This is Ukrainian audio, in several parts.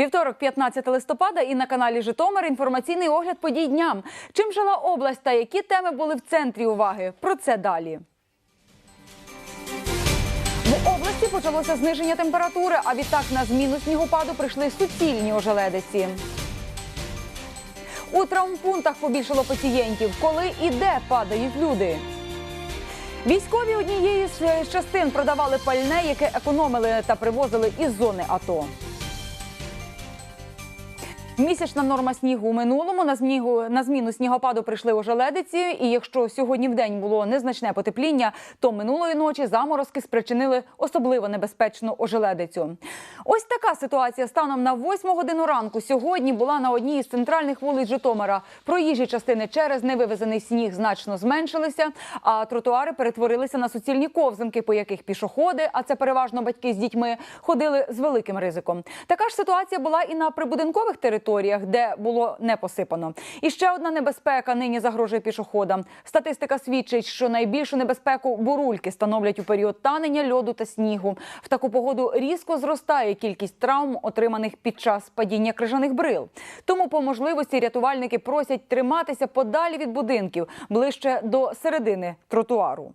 Вівторок, 15 листопада, і на каналі Житомир інформаційний огляд подій дням. Чим жила область та які теми були в центрі уваги? Про це далі. В області почалося зниження температури, а відтак на зміну снігопаду прийшли суцільні ожеледиці. У травмпунктах побільшало пацієнтів. Коли і де падають люди? Військові однієї з частин продавали пальне, яке економили та привозили із зони АТО. Місячна норма снігу у минулому на змігу на зміну снігопаду прийшли ожеледиці. І якщо сьогодні в день було незначне потепління, то минулої ночі заморозки спричинили особливо небезпечну ожеледицю. Ось така ситуація станом на 8 годину ранку сьогодні була на одній із центральних вулиць Житомира. Проїжджі частини через невивезений сніг значно зменшилися, а тротуари перетворилися на суцільні ковзанки, по яких пішоходи, а це переважно батьки з дітьми, ходили з великим ризиком. Така ж ситуація була і на прибудинкових територіях, де було не посипано. І ще одна небезпека нині загрожує пішоходам. Статистика свідчить, що найбільшу небезпеку бурульки становлять у період танення льоду та снігу. В таку погоду різко зростає кількість травм, отриманих під час падіння крижаних брил. Тому по можливості рятувальники просять триматися подалі від будинків, ближче до середини тротуару.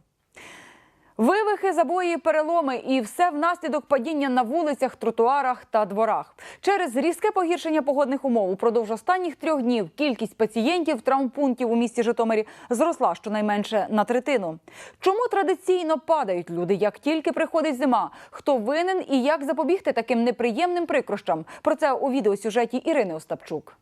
Вивихи, забої, переломи і все внаслідок падіння на вулицях, тротуарах та дворах. Через різке погіршення погодних умов упродовж останніх трьох днів кількість пацієнтів травмпунктів у місті Житомирі зросла щонайменше на третину. Чому традиційно падають люди, як тільки приходить зима? Хто винен і як запобігти таким неприємним прикрощам? Про це у відеосюжеті Ірини Остапчук.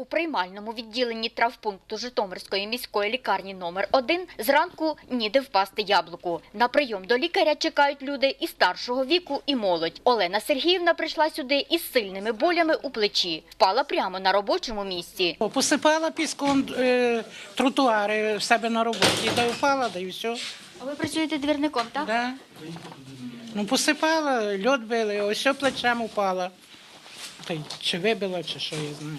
У приймальному відділенні травпункту Житомирської міської лікарні номер 1 зранку ніде впасти яблуку. На прийом до лікаря чекають люди і старшого віку, і молодь. Олена Сергіївна прийшла сюди із сильними болями у плечі. Впала прямо на робочому місці. Посипала піском е, тротуари в себе на роботі, та впала, да і все. А ви працюєте двірником, так? Да. Ну, посипала, льод били, ось все плечем упала. Та й чи вибила, чи що я знаю.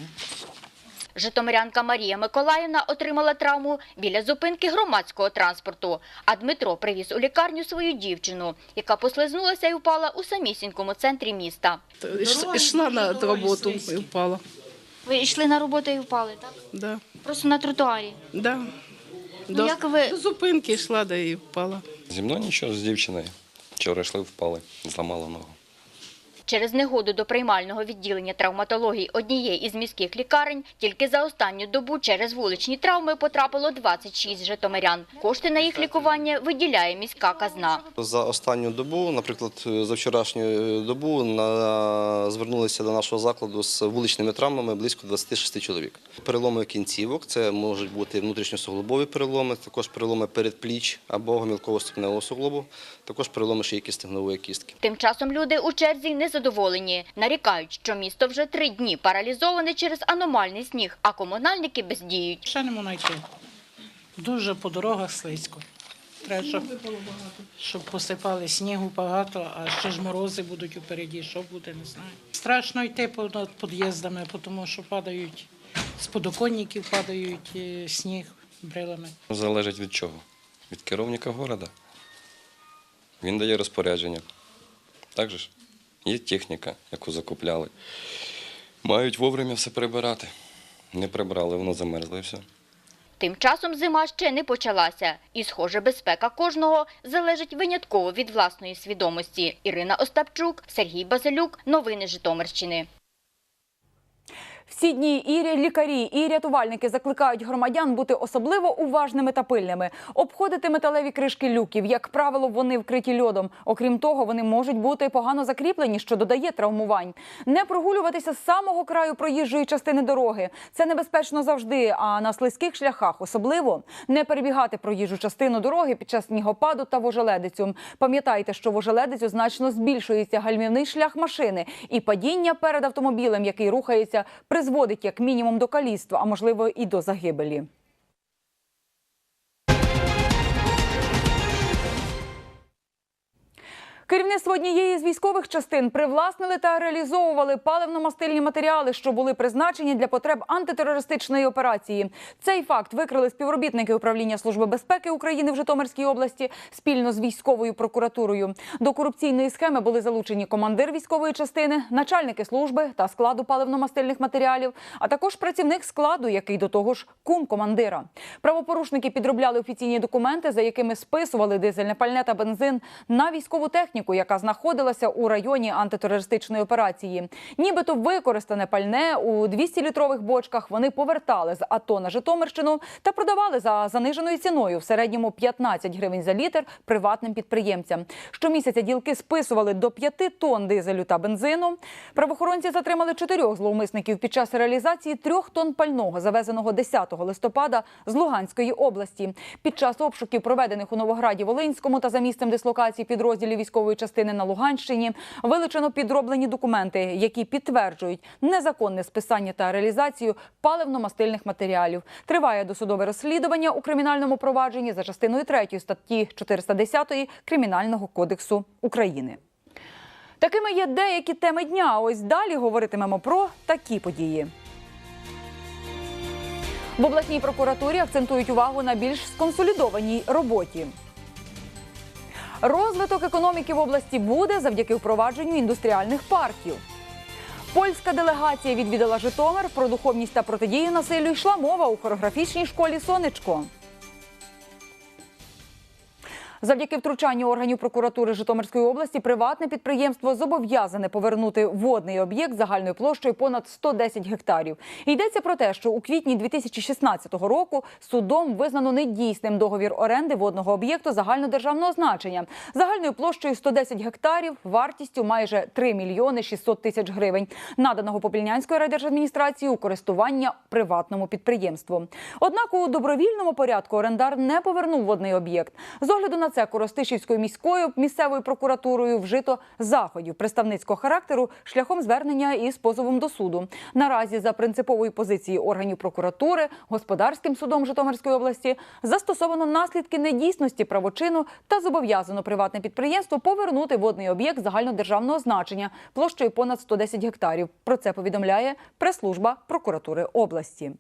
Житомирянка Марія Миколаївна отримала травму біля зупинки громадського транспорту. А Дмитро привіз у лікарню свою дівчину, яка послизнулася і впала у самісінькому центрі міста. Йшла на роботу і впала. Ви йшли на роботу і впали, так? Да. Просто на тротуарі. Да. Ну, До, як ви- до зупинки йшла, да і впала. Зі мною нічого з дівчиною. Вчора йшли, впали, зламала ногу. Через негоду до приймального відділення травматології однієї із міських лікарень тільки за останню добу через вуличні травми потрапило 26 житомирян. Кошти на їх лікування виділяє міська казна. За останню добу, наприклад, за вчорашню добу, на... звернулися до нашого закладу з вуличними травмами близько 26 чоловік. Переломи кінцівок, це можуть бути внутрішньосуглобові переломи, також переломи передпліч або гомілково-ступневого суглобу, також переломи шийки стегнової кістки. Тим часом люди у черзі незадоволені. Нарікають, що місто вже три дні паралізоване через аномальний сніг, а комунальники бездіють. Ще не можна знайти. Дуже по дорогах слизько. Треба, щоб, щоб посипали снігу багато, а ще ж морози будуть упереді, що буде, не знаю. Страшно йти понад під'їздами, тому що падають з подоконників падають е, сніг брилами. Залежить від чого? Від керівника міста. Він дає розпорядження. Так же ж? Є техніка, яку закупляли. Мають вовремя все прибирати. Не прибрали, воно замерзло і все. Тим часом зима ще не почалася. І, схоже, безпека кожного залежить винятково від власної свідомості. Ірина Остапчук, Сергій Базилюк. Новини Житомирщини. Всі дні і лікарі, і рятувальники закликають громадян бути особливо уважними та пильними, обходити металеві кришки люків. Як правило, вони вкриті льодом. Окрім того, вони можуть бути погано закріплені, що додає травмувань. Не прогулюватися з самого краю проїжджої частини дороги. Це небезпечно завжди. А на слизьких шляхах особливо не перебігати проїжджу частину дороги під час снігопаду та вожеледицю. Пам'ятайте, що вожеледицю значно збільшується гальмівний шлях машини, і падіння перед автомобілем, який рухається, призводить як мінімум до каліцтва, а можливо і до загибелі. Керівництво однієї з військових частин привласнили та реалізовували паливно-мастильні матеріали, що були призначені для потреб антитерористичної операції. Цей факт викрили співробітники управління служби безпеки України в Житомирській області спільно з військовою прокуратурою. До корупційної схеми були залучені командир військової частини, начальники служби та складу паливно-мастильних матеріалів, а також працівник складу, який до того ж кум командира. Правопорушники підробляли офіційні документи, за якими списували дизельне пальне та бензин на військову техніку, яка знаходилася у районі антитерористичної операції. Нібито використане пальне у 200-літрових бочках вони повертали з АТО на Житомирщину та продавали за заниженою ціною в середньому 15 гривень за літр приватним підприємцям. Щомісяця ділки списували до 5 тонн дизелю та бензину. Правоохоронці затримали чотирьох зловмисників під час реалізації трьох тонн пального, завезеного 10 листопада з Луганської області. Під час обшуків, проведених у Новограді Волинському та за місцем дислокації підрозділів військової частини на Луганщині, вилучено підроблені документи, які підтверджують незаконне списання та реалізацію паливно-мастильних матеріалів. Триває досудове розслідування у кримінальному провадженні за частиною 3 статті 410 Кримінального кодексу України. Такими є деякі теми дня. Ось далі говоритимемо про такі події. В обласній прокуратурі акцентують увагу на більш сконсолідованій роботі. Розвиток економіки в області буде завдяки впровадженню індустріальних парків. Польська делегація відвідала Житомир. Про духовність та протидію насилю йшла мова у хореографічній школі Сонечко. Завдяки втручанню органів прокуратури Житомирської області приватне підприємство зобов'язане повернути водний об'єкт загальною площею понад 110 гектарів. Йдеться про те, що у квітні 2016 року судом визнано недійсним договір оренди водного об'єкту загальнодержавного значення загальною площею 110 гектарів, вартістю майже 3 мільйони 600 тисяч гривень, наданого Попільнянською райдержадміністрацією у користування приватному підприємству. Однак у добровільному порядку орендар не повернув водний об'єкт. З огляду на це Коростишівською міською місцевою прокуратурою вжито заходів представницького характеру шляхом звернення із позовом до суду. Наразі за принциповою позицією органів прокуратури господарським судом Житомирської області застосовано наслідки недійсності правочину та зобов'язано приватне підприємство повернути водний об'єкт загальнодержавного значення площею понад 110 гектарів. Про це повідомляє прес-служба прокуратури області.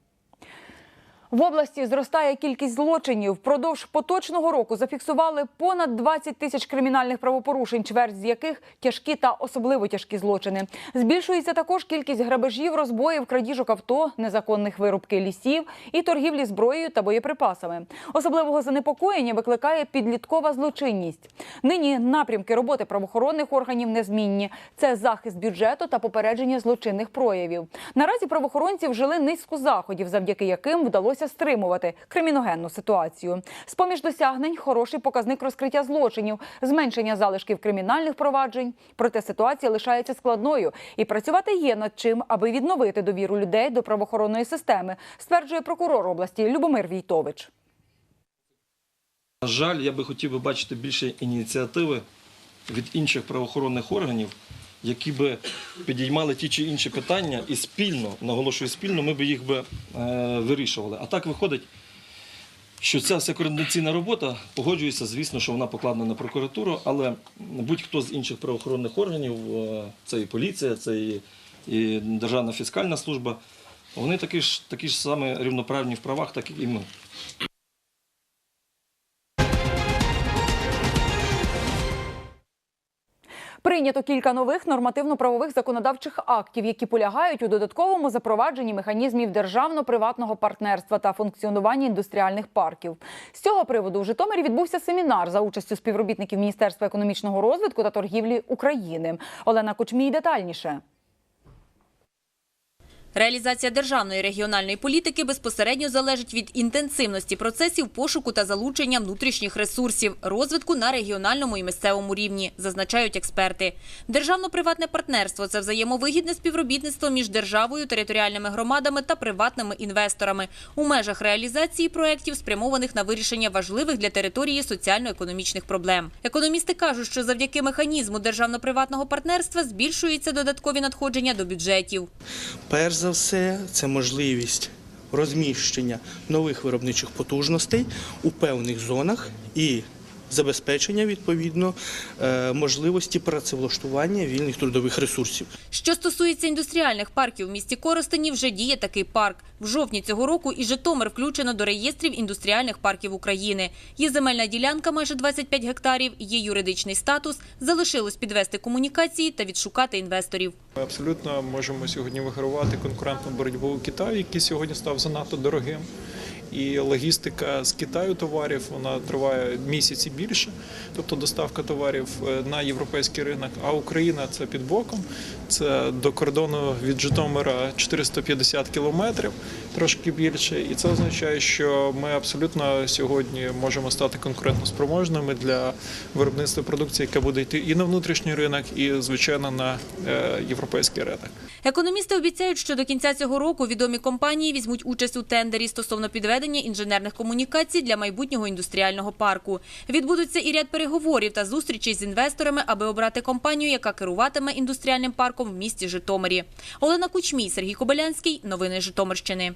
В області зростає кількість злочинів. Впродовж поточного року зафіксували понад 20 тисяч кримінальних правопорушень, чверть з яких тяжкі та особливо тяжкі злочини. Збільшується також кількість грабежів, розбоїв, крадіжок авто, незаконних вирубки лісів і торгівлі зброєю та боєприпасами. Особливого занепокоєння викликає підліткова злочинність. Нині напрямки роботи правоохоронних органів незмінні. Це захист бюджету та попередження злочинних проявів. Наразі правоохоронці вжили низку заходів, завдяки яким вдалося стримувати криміногенну ситуацію. З поміж досягнень хороший показник розкриття злочинів, зменшення залишків кримінальних проваджень. Проте ситуація лишається складною і працювати є над чим, аби відновити довіру людей до правоохоронної системи, стверджує прокурор області Любомир Війтович. На жаль, я би хотів би бачити більше ініціативи від інших правоохоронних органів, які би підіймали ті чи інші питання і спільно, наголошую спільно, ми б їх би е, вирішували. А так виходить, що ця вся координаційна робота погоджується, звісно, що вона покладена на прокуратуру, але будь-хто з інших правоохоронних органів, е, це і поліція, це і, і Державна фіскальна служба, вони такі ж, такі ж саме рівноправні в правах, так і ми. Прийнято кілька нових нормативно-правових законодавчих актів, які полягають у додатковому запровадженні механізмів державно-приватного партнерства та функціонування індустріальних парків. З цього приводу в Житомирі відбувся семінар за участю співробітників Міністерства економічного розвитку та торгівлі України. Олена Кучмій детальніше. Реалізація державної регіональної політики безпосередньо залежить від інтенсивності процесів пошуку та залучення внутрішніх ресурсів, розвитку на регіональному і місцевому рівні, зазначають експерти. Державно-приватне партнерство це взаємовигідне співробітництво між державою, територіальними громадами та приватними інвесторами у межах реалізації проєктів, спрямованих на вирішення важливих для території соціально-економічних проблем. Економісти кажуть, що завдяки механізму державно-приватного партнерства збільшуються додаткові надходження до бюджетів. Перш за все, це можливість розміщення нових виробничих потужностей у певних зонах і забезпечення відповідно е, можливості працевлаштування вільних трудових ресурсів. Що стосується індустріальних парків в місті Коростені, вже діє такий парк. В жовтні цього року і Житомир включено до реєстрів індустріальних парків України. Є земельна ділянка майже 25 гектарів, є юридичний статус, залишилось підвести комунікації та відшукати інвесторів. Ми абсолютно можемо сьогодні вигравати конкурентну боротьбу у Китаю, який сьогодні став занадто дорогим. І логістика з Китаю товарів вона триває місяці більше, тобто доставка товарів е, на європейський ринок. А Україна це під боком. Це до кордону від Житомира 450 кілометрів, трошки більше. І це означає, що ми абсолютно сьогодні можемо стати конкурентоспроможними для виробництва продукції, яка буде йти і на внутрішній ринок, і звичайно на е, європейський ринок. Економісти обіцяють, що до кінця цього року відомі компанії візьмуть участь у тендері стосовно підведення інженерних комунікацій для майбутнього індустріального парку. Відбудуться і ряд переговорів та зустрічей з інвесторами, аби обрати компанію, яка керуватиме індустріальним парком в місті Житомирі. Олена Кучмій, Сергій Кобилянський. Новини Житомирщини.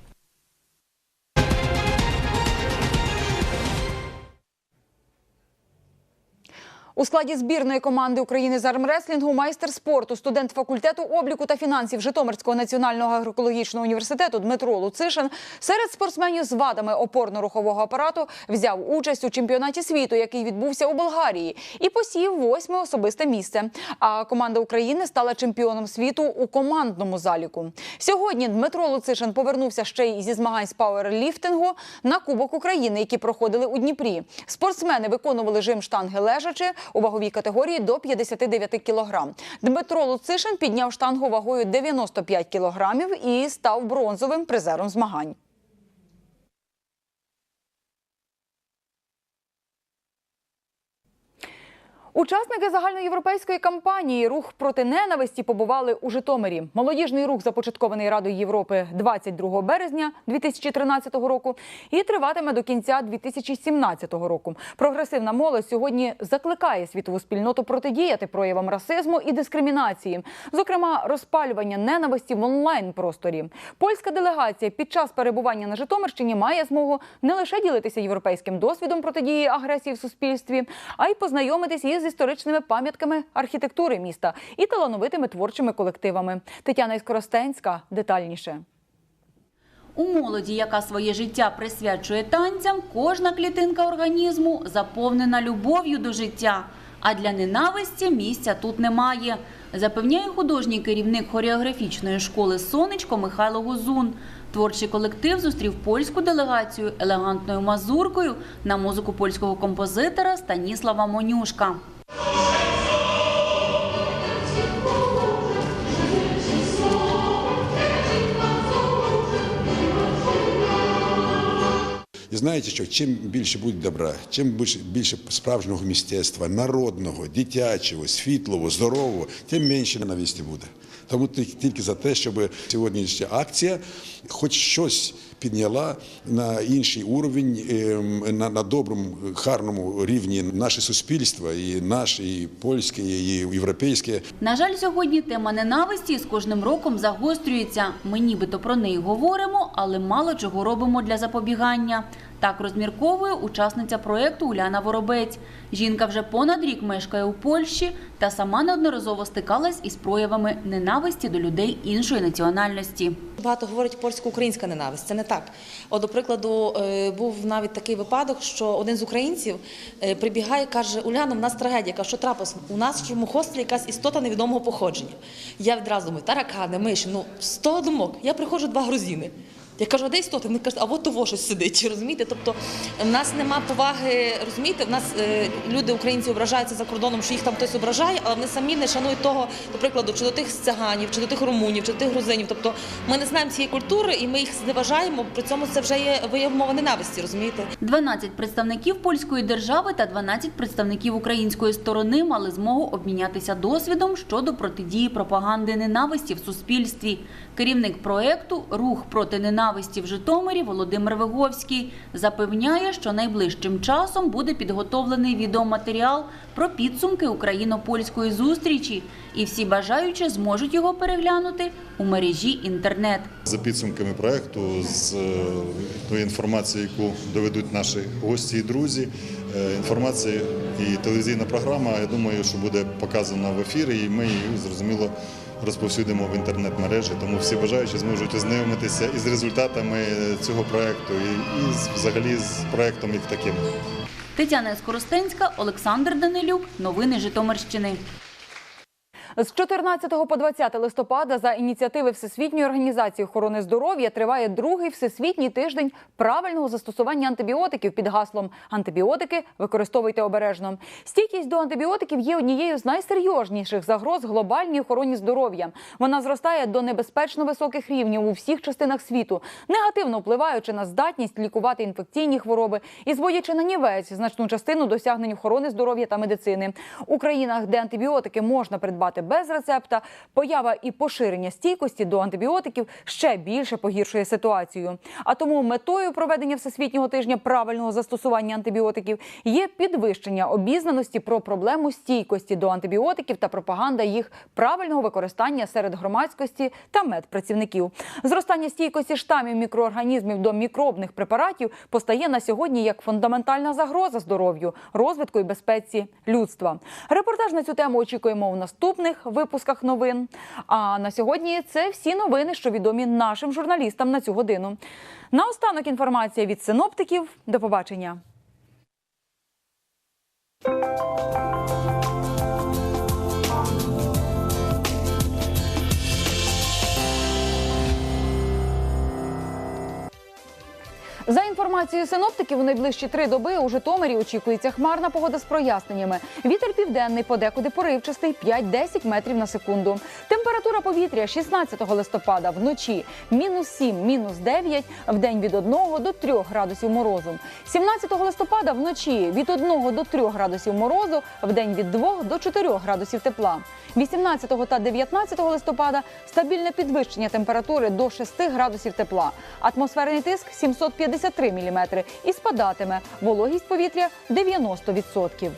У складі збірної команди України з армреслінгу майстер спорту, студент факультету обліку та фінансів Житомирського національного агроекологічного університету Дмитро Луцишин серед спортсменів з вадами опорно-рухового апарату взяв участь у чемпіонаті світу, який відбувся у Болгарії, і посів восьме особисте місце. А команда України стала чемпіоном світу у командному заліку. Сьогодні Дмитро Луцишин повернувся ще й зі змагань з пауерліфтингу на Кубок України, які проходили у Дніпрі. Спортсмени виконували жим штанги лежачи у ваговій категорії до 59 кілограм. Дмитро Луцишин підняв штангу вагою 95 кілограмів і став бронзовим призером змагань. Учасники загальноєвропейської кампанії Рух проти ненависті побували у Житомирі. Молодіжний рух започаткований Радою Європи 22 березня 2013 року і триватиме до кінця 2017 року. Прогресивна молодь сьогодні закликає світову спільноту протидіяти проявам расизму і дискримінації, зокрема розпалювання ненависті в онлайн просторі. Польська делегація під час перебування на Житомирщині має змогу не лише ділитися європейським досвідом протидії агресії в суспільстві, а й познайомитись із історичними пам'ятками архітектури міста і талановитими творчими колективами. Тетяна Іскоростенська детальніше. У молоді, яка своє життя присвячує танцям, кожна клітинка організму заповнена любов'ю до життя. А для ненависті місця тут немає, запевняє художній керівник хореографічної школи Сонечко Михайло Гузун. Творчий колектив зустрів польську делегацію елегантною мазуркою на музику польського композитора Станіслава Монюшка. І знаєте, що чим більше буде добра, чим більше, більше справжнього мистецтва, народного, дитячого, світлого, здорового, тим менше ненависті буде. Тому тільки за те, щоб сьогоднішня акція хоч щось підняла на інший уровень, ем, на, доброму, гарному рівні наше суспільство, і наше, і польське, і європейське. На жаль, сьогодні тема ненависті з кожним роком загострюється. Ми нібито про неї говоримо, але мало чого робимо для запобігання. Так розмірковує учасниця проєкту Уляна Воробець. Жінка вже понад рік мешкає у Польщі та сама неодноразово стикалась із проявами ненависті до людей іншої національності. Багато говорять польсько-українська ненависть. Це не так. От, до прикладу, е, був навіть такий випадок, що один з українців е, прибігає і каже: Уляна, в нас трагедія. Що трапилось? У нас в цьому хостелі якась істота невідомого походження. Я відразу думаю, таракани, миші, ну 100 думок. Я приходжу два грузини. Я кажу, а де істоти? Вони кажуть, а от того щось сидить. Розумієте? Тобто в нас нема поваги, розумієте, в нас е, люди, українці, ображаються за кордоном, що їх там хтось ображає, але вони самі не шанують того, до прикладу, чи до тих циганів, чи до тих румунів, чи до тих грузинів. Тобто ми не знаємо цієї культури і ми їх зневажаємо. При цьому це вже є вияв мови ненависті, розумієте? 12 представників польської держави та 12 представників української сторони мали змогу обмінятися досвідом щодо протидії пропаганди ненависті в суспільстві. Керівник проєкту Рух проти ненависті ненависті в Житомирі Володимир Виговський запевняє, що найближчим часом буде підготовлений відеоматеріал про підсумки україно-польської зустрічі, і всі бажаючі зможуть його переглянути у мережі інтернет. За підсумками проекту, з е, тої інформації, яку доведуть наші гості і друзі, е, інформація і телевізійна програма, я думаю, що буде показана в ефірі, і ми її зрозуміло розповсюдимо в інтернет-мережі. Тому всі бажаючі зможуть ознайомитися із результатами цього проекту і, і взагалі з проектом як таким. Тетяна Скоростенська, Олександр Данилюк. Новини Житомирщини. З 14 по 20 листопада за ініціативи Всесвітньої організації охорони здоров'я триває другий всесвітній тиждень правильного застосування антибіотиків під гаслом Антибіотики використовуйте обережно. Стійкість до антибіотиків є однією з найсерйозніших загроз глобальній охороні здоров'я. Вона зростає до небезпечно високих рівнів у всіх частинах світу, негативно впливаючи на здатність лікувати інфекційні хвороби і зводячи на нівець значну частину досягнень охорони здоров'я та медицини. У країнах, де антибіотики можна придбати без рецепта, поява і поширення стійкості до антибіотиків ще більше погіршує ситуацію. А тому метою проведення всесвітнього тижня правильного застосування антибіотиків є підвищення обізнаності про проблему стійкості до антибіотиків та пропаганда їх правильного використання серед громадськості та медпрацівників. Зростання стійкості штамів мікроорганізмів до мікробних препаратів постає на сьогодні як фундаментальна загроза здоров'ю, розвитку і безпеці людства. Репортаж на цю тему очікуємо у наступних випусках новин. А на сьогодні це всі новини, що відомі нашим журналістам на цю годину. Наостанок інформація від синоптиків. До побачення. За інформацією синоптиків, у найближчі три доби у Житомирі очікується хмарна погода з проясненнями. Вітер південний, подекуди поривчастий 5-10 метрів на секунду. Температура повітря 16 листопада вночі мінус 7, мінус 9, в день від 1 до 3 градусів морозу. 17 листопада вночі від 1 до 3 градусів морозу, в день від 2 до 4 градусів тепла. 18 та 19 листопада стабільне підвищення температури до 6 градусів тепла. Атмосферний тиск 753 міліметри і спадатиме. Вологість повітря 90%.